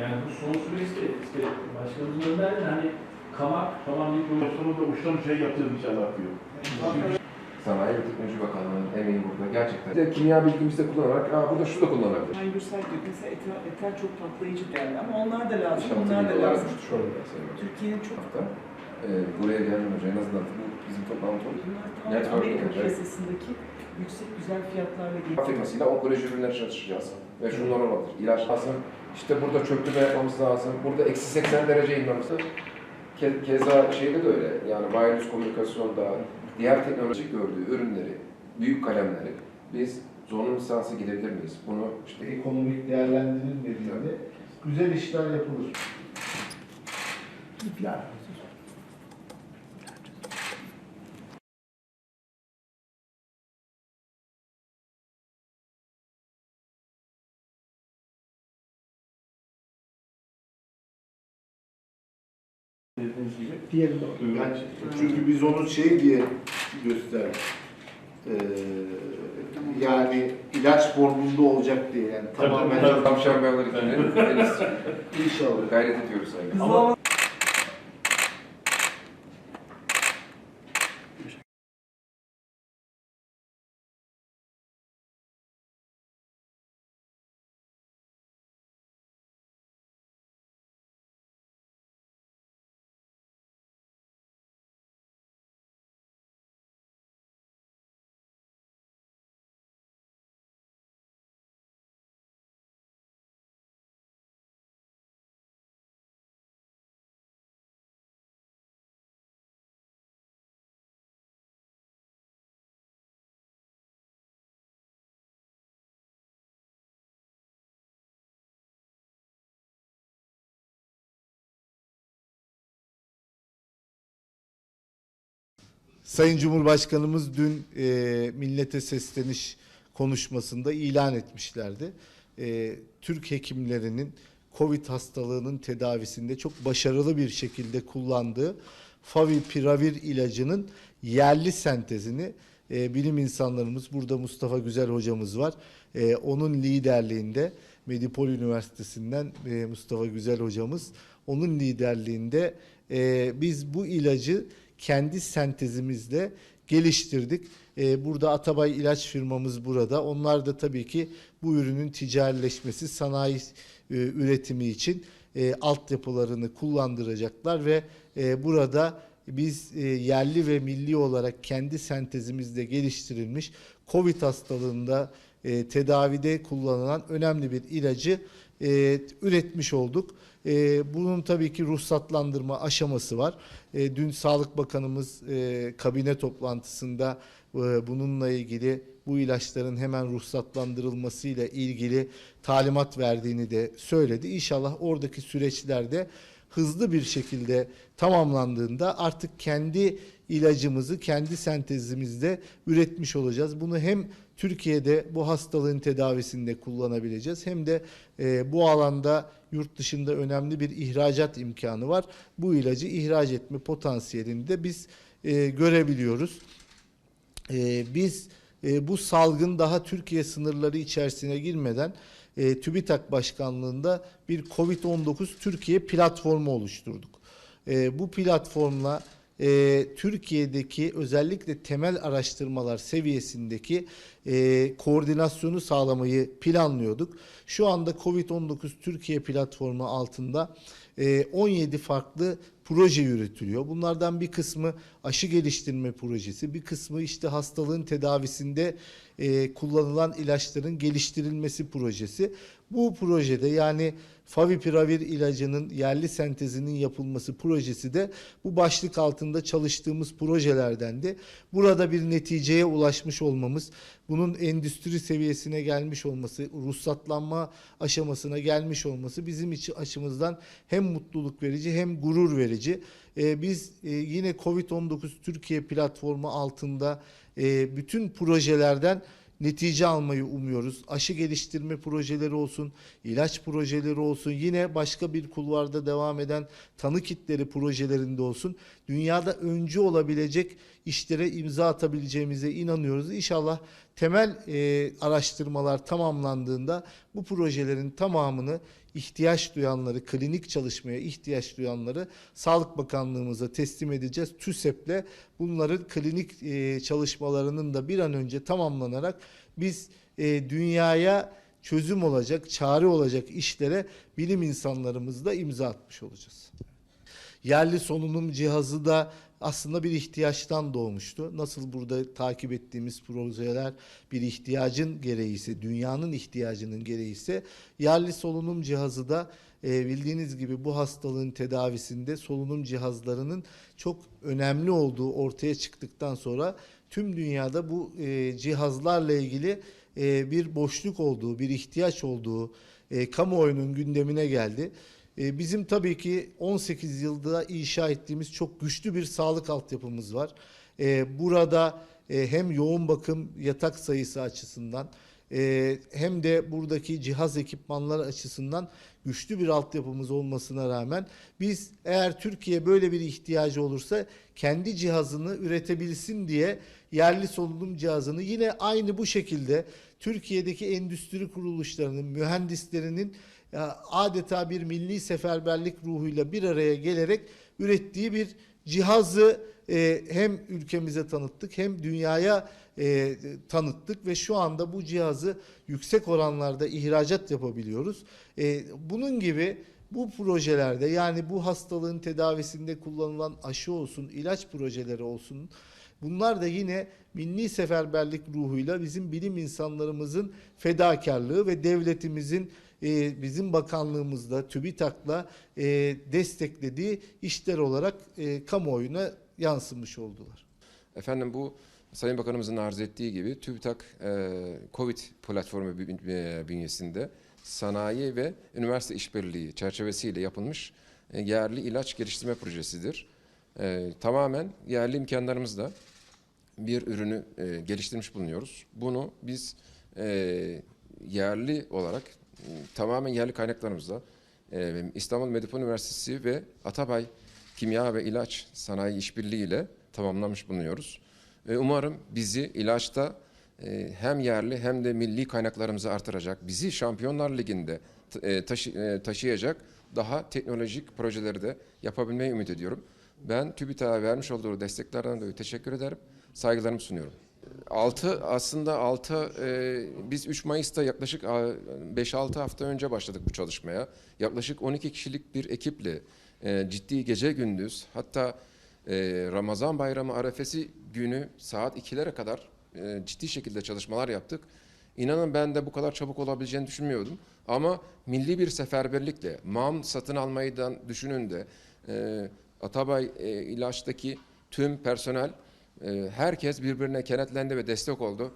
Yani bu son süreçte işte başkanımız gönderdi hani kamak tamam bir proje Sonunda uçtan şey yapacağız inşallah diyor. Sanayi ve Teknoloji Bakanlığı'nın emeği burada gerçekten. Bir de kimya bilgimizi de kullanarak, aa burada şu da kullanılabilir. Yani Gürsel diyor mesela eter, eter çok patlayıcı değerli ama onlar da lazım, bunlar da lazım. Türkiye'nin çok Hafta. Ee, buraya gelen hoca en azından bu bizim toplantı oldu. bunlar Network tamamen Amerika piyasasındaki yüksek güzel fiyatlarla geliyor. firmasıyla onkoloji ürünler çalışacağız. Ve şunlar olabilir. İlaç lazım. İşte burada çöktürme yapmamız lazım. Burada eksi 80 derece inmemiz lazım. Ke- Keza şeyde de öyle. Yani wireless komünikasyonda diğer teknoloji gördüğü ürünleri, büyük kalemleri biz zorunlu lisansa gidebilir miyiz? Bunu işte ekonomik değerlendirilmediğinde güzel işler yapılır. Dediğiniz gibi. Diğeri de Evet. Yani çünkü biz onu şey diye gösterdik. Ee, yani ilaç formunda olacak diye yani Tabii, tamamen tabii. tavşan beyazları için inşallah. gayret ediyoruz. Ama Sayın Cumhurbaşkanımız dün e, millete sesleniş konuşmasında ilan etmişlerdi. E, Türk hekimlerinin Covid hastalığının tedavisinde çok başarılı bir şekilde kullandığı Favipiravir ilacının yerli sentezini e, bilim insanlarımız, burada Mustafa Güzel hocamız var. E, onun liderliğinde Medipol Üniversitesi'nden e, Mustafa Güzel hocamız, onun liderliğinde e, biz bu ilacı kendi sentezimizle geliştirdik. Ee, burada Atabay İlaç firmamız burada. Onlar da tabii ki bu ürünün ticarileşmesi, sanayi e, üretimi için e, altyapılarını kullandıracaklar ve e, burada biz e, yerli ve milli olarak kendi sentezimizde geliştirilmiş COVID hastalığında e, tedavide kullanılan önemli bir ilacı e, üretmiş olduk. E, bunun tabii ki ruhsatlandırma aşaması var. E, dün Sağlık Bakanımız e, kabine toplantısında e, bununla ilgili bu ilaçların hemen ruhsatlandırılmasıyla ilgili talimat verdiğini de söyledi. İnşallah oradaki süreçlerde hızlı bir şekilde tamamlandığında artık kendi ilacımızı kendi sentezimizde üretmiş olacağız. Bunu hem Türkiye'de bu hastalığın tedavisinde kullanabileceğiz hem de e, bu alanda yurt dışında önemli bir ihracat imkanı var. Bu ilacı ihraç etme potansiyelini de biz e, görebiliyoruz. E, biz e, bu salgın daha Türkiye sınırları içerisine girmeden e, TÜBİTAK Başkanlığında bir COVID-19 Türkiye platformu oluşturduk. E, bu platformla e, Türkiye'deki özellikle temel araştırmalar seviyesindeki e, koordinasyonu sağlamayı planlıyorduk. Şu anda COVID-19 Türkiye platformu altında e, 17 farklı proje yürütülüyor. Bunlardan bir kısmı aşı geliştirme projesi, bir kısmı işte hastalığın tedavisinde e, kullanılan ilaçların geliştirilmesi projesi. Bu projede yani Favipiravir ilacının yerli sentezinin yapılması projesi de bu başlık altında çalıştığımız projelerdendi. Burada bir neticeye ulaşmış olmamız, bunun endüstri seviyesine gelmiş olması, ruhsatlanma aşamasına gelmiş olması bizim için açımızdan hem mutluluk verici hem gurur verici. Ee, biz e, yine COVID-19 Türkiye platformu altında e, bütün projelerden netice almayı umuyoruz. Aşı geliştirme projeleri olsun, ilaç projeleri olsun, yine başka bir kulvarda devam eden tanı kitleri projelerinde olsun. Dünyada öncü olabilecek işlere imza atabileceğimize inanıyoruz. İnşallah temel e, araştırmalar tamamlandığında bu projelerin tamamını ihtiyaç duyanları, klinik çalışmaya ihtiyaç duyanları Sağlık Bakanlığımıza teslim edeceğiz. TÜSEP'le bunların klinik e, çalışmalarının da bir an önce tamamlanarak biz e, dünyaya çözüm olacak, çare olacak işlere bilim insanlarımızla imza atmış olacağız. Yerli solunum cihazı da aslında bir ihtiyaçtan doğmuştu. Nasıl burada takip ettiğimiz projeler bir ihtiyacın gereği ise, dünyanın ihtiyacının gereği ise yerli solunum cihazı da e, bildiğiniz gibi bu hastalığın tedavisinde solunum cihazlarının çok önemli olduğu ortaya çıktıktan sonra tüm dünyada bu e, cihazlarla ilgili e, bir boşluk olduğu, bir ihtiyaç olduğu e, kamuoyunun gündemine geldi. E, Bizim tabii ki 18 yılda inşa ettiğimiz çok güçlü bir sağlık altyapımız var. E, Burada e, hem yoğun bakım yatak sayısı açısından e, hem de buradaki cihaz ekipmanlar açısından güçlü bir altyapımız olmasına rağmen biz eğer Türkiye böyle bir ihtiyacı olursa kendi cihazını üretebilsin diye yerli solunum cihazını yine aynı bu şekilde Türkiye'deki endüstri kuruluşlarının, mühendislerinin adeta bir milli seferberlik ruhuyla bir araya gelerek ürettiği bir cihazı e, hem ülkemize tanıttık hem dünyaya e, tanıttık ve şu anda bu cihazı yüksek oranlarda ihracat yapabiliyoruz. E, bunun gibi bu projelerde yani bu hastalığın tedavisinde kullanılan aşı olsun, ilaç projeleri olsun bunlar da yine milli seferberlik ruhuyla bizim bilim insanlarımızın fedakarlığı ve devletimizin e, bizim bakanlığımızda TÜBİTAK'la e, desteklediği işler olarak e, kamuoyuna yansımış oldular. Efendim bu Sayın Bakanımızın arz ettiği gibi TÜBİTAK e, COVID platformu e, bünyesinde sanayi ve üniversite işbirliği çerçevesiyle yapılmış e, yerli ilaç geliştirme projesidir. E, tamamen yerli imkanlarımızla bir ürünü e, geliştirmiş bulunuyoruz. Bunu biz e, yerli olarak tamamen yerli kaynaklarımızla e, İstanbul Medipol Üniversitesi ve Atabay Kimya ve İlaç Sanayi İşbirliği ile tamamlamış bulunuyoruz. E, umarım bizi ilaçta e, hem yerli hem de milli kaynaklarımızı artıracak, bizi Şampiyonlar Ligi'nde e, taşı- taşıyacak daha teknolojik projeleri de yapabilmeyi ümit ediyorum. Ben TÜBİTAK'a vermiş olduğu desteklerden dolayı teşekkür ederim. Saygılarımı sunuyorum. 6 aslında 6 biz 3 Mayıs'ta yaklaşık 5-6 hafta önce başladık bu çalışmaya. Yaklaşık 12 kişilik bir ekiple e, ciddi gece gündüz hatta e, Ramazan bayramı arefesi günü saat 2'lere kadar e, ciddi şekilde çalışmalar yaptık. İnanın ben de bu kadar çabuk olabileceğini düşünmüyordum. Ama milli bir seferberlikle MAM satın almayı da düşünün de e, Atabay e, ilaçtaki tüm personel e, herkes birbirine kenetlendi ve destek oldu.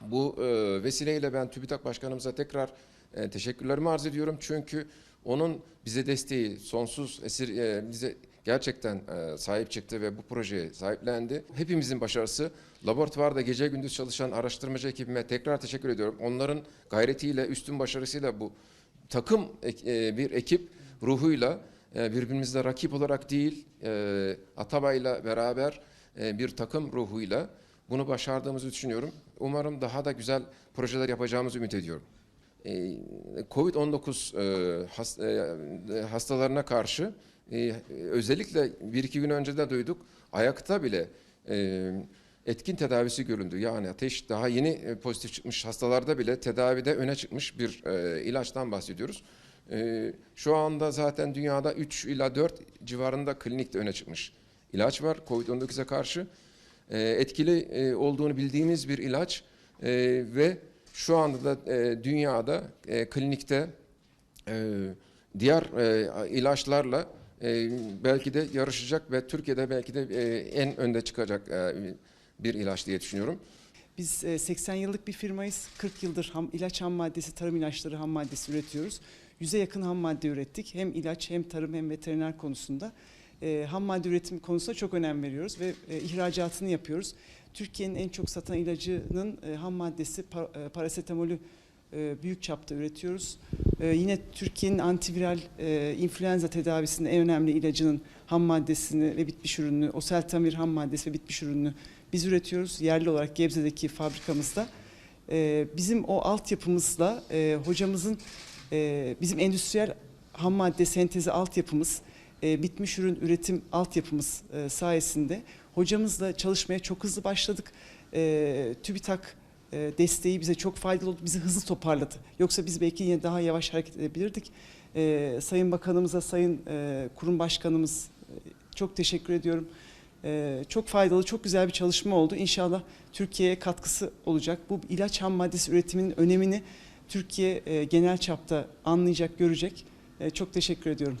Bu e, vesileyle ben TÜBİTAK Başkanımıza tekrar e, teşekkürlerimi arz ediyorum. Çünkü onun bize desteği sonsuz esir e, bize gerçekten sahip çıktı ve bu projeye sahiplendi. Hepimizin başarısı. Laboratuvarda gece gündüz çalışan araştırmacı ekibime tekrar teşekkür ediyorum. Onların gayretiyle, üstün başarısıyla bu takım bir ekip ruhuyla birbirimizle rakip olarak değil, e, Atabay'la beraber bir takım ruhuyla bunu başardığımızı düşünüyorum. Umarım daha da güzel projeler yapacağımızı ümit ediyorum. E, Covid-19 e, has- e, hastalarına karşı e, özellikle bir iki gün önce de duyduk ayakta bile e, etkin tedavisi görüldü. Yani ateş daha yeni e, pozitif çıkmış hastalarda bile tedavide öne çıkmış bir e, ilaçtan bahsediyoruz. E, şu anda zaten dünyada 3 ila 4 civarında klinikte öne çıkmış ilaç var COVID-19'e karşı. E, etkili e, olduğunu bildiğimiz bir ilaç e, ve şu anda da e, dünyada e, klinikte e, diğer e, ilaçlarla e, belki de yarışacak ve Türkiye'de belki de e, en önde çıkacak e, bir ilaç diye düşünüyorum. Biz e, 80 yıllık bir firmayız. 40 yıldır ham, ilaç ham maddesi, tarım ilaçları ham maddesi üretiyoruz. Yüze yakın ham madde ürettik. Hem ilaç hem tarım hem veteriner konusunda. E, ham madde üretimi konusunda çok önem veriyoruz ve e, ihracatını yapıyoruz. Türkiye'nin en çok satan ilacının e, ham maddesi pa- e, parasetamolü e, büyük çapta üretiyoruz. E, yine Türkiye'nin antiviral e, influenza tedavisinin en önemli ilacının ham maddesini ve bitmiş ürününü, oseltamivir ham maddesi ve bitmiş ürününü biz üretiyoruz. Yerli olarak Gebze'deki fabrikamızda. E, bizim o altyapımızla e, hocamızın e, bizim endüstriyel ham madde sentezi altyapımız, e, bitmiş ürün üretim altyapımız e, sayesinde hocamızla çalışmaya çok hızlı başladık. E, TÜBİTAK e, desteği bize çok faydalı oldu, bizi hızlı toparladı. Yoksa biz belki yine daha yavaş hareket edebilirdik. Sayın Bakanımıza, Sayın Kurum Başkanımız çok teşekkür ediyorum. Çok faydalı, çok güzel bir çalışma oldu. İnşallah Türkiye'ye katkısı olacak. Bu ilaç ham maddesi üretiminin önemini Türkiye genel çapta anlayacak, görecek. Çok teşekkür ediyorum.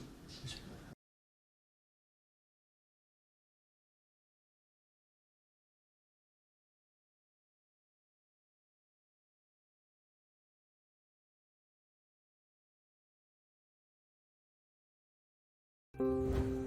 Música